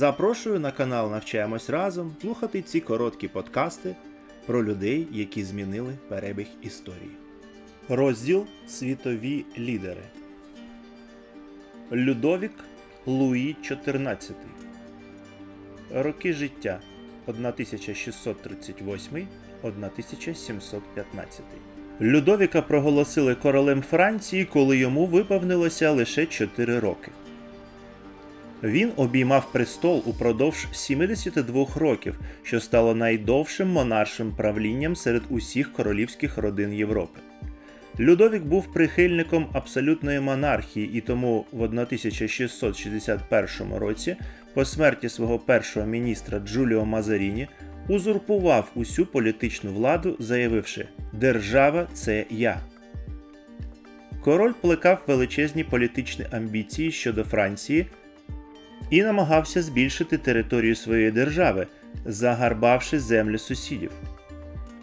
Запрошую на канал Навчаємось разом слухати ці короткі подкасти про людей, які змінили перебіг історії. Розділ Світові лідери. Людовік Луї XIV. Роки життя 1638 1715. Людовіка проголосили королем Франції, коли йому виповнилося лише 4 роки. Він обіймав престол упродовж 72 років, що стало найдовшим монаршим правлінням серед усіх королівських родин Європи. Людовік був прихильником абсолютної монархії і тому в 1661 році, по смерті свого першого міністра Джуліо Мазаріні, узурпував усю політичну владу, заявивши Держава це я. Король плекав величезні політичні амбіції щодо Франції і намагався збільшити територію своєї держави, загарбавши землі сусідів.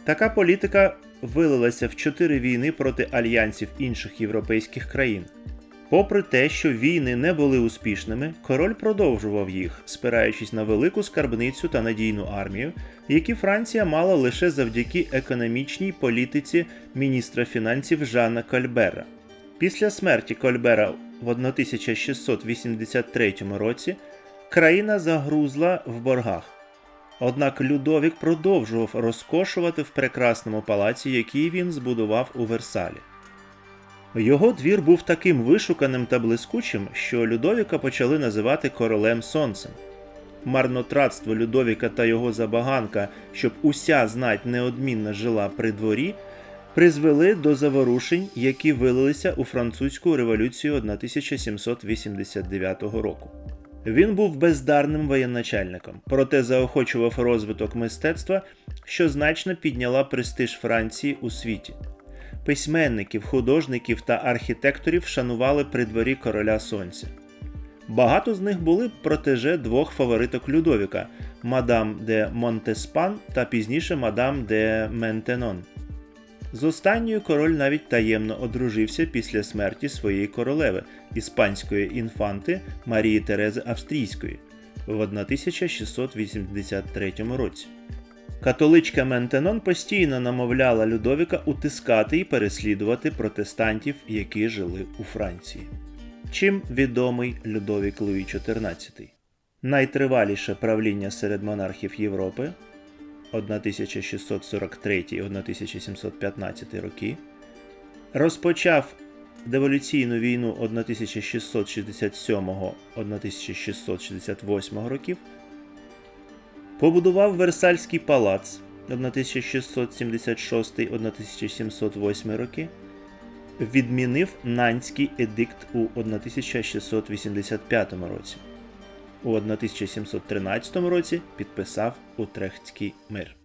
Така політика вилилася в чотири війни проти альянсів інших європейських країн. Попри те, що війни не були успішними, король продовжував їх, спираючись на велику скарбницю та надійну армію, які Франція мала лише завдяки економічній політиці міністра фінансів Жана Кольбера. Після смерті Кольбера в 1683 році країна загрузла в боргах. Однак Людовік продовжував розкошувати в прекрасному палаці, який він збудував у Версалі. Його двір був таким вишуканим та блискучим, що Людовіка почали називати королем сонцем. Марнотратство Людовіка та його забаганка, щоб уся знать неодмінно жила при дворі, призвели до заворушень, які вилилися у французьку революцію 1789 року. Він був бездарним воєначальником, проте заохочував розвиток мистецтва, що значно підняла престиж Франції у світі. Письменників, художників та архітекторів шанували при дворі короля сонця. Багато з них були протеже двох фавориток Людовіка мадам де Монтеспан та пізніше мадам де Ментенон. З останньою король навіть таємно одружився після смерті своєї королеви, іспанської інфанти Марії Терези Австрійської в 1683 році. Католичка Ментенон постійно намовляла Людовіка утискати і переслідувати протестантів, які жили у Франції. Чим відомий Людовік Луї XIV? Найтриваліше правління серед монархів Європи 1643-1715 роки, розпочав деволюційну війну 1667-1668 років, побудував Версальський палац 1676-1708 роки, відмінив Нанський едикт у 1685 році. У 1713 році підписав Утрехтський мир.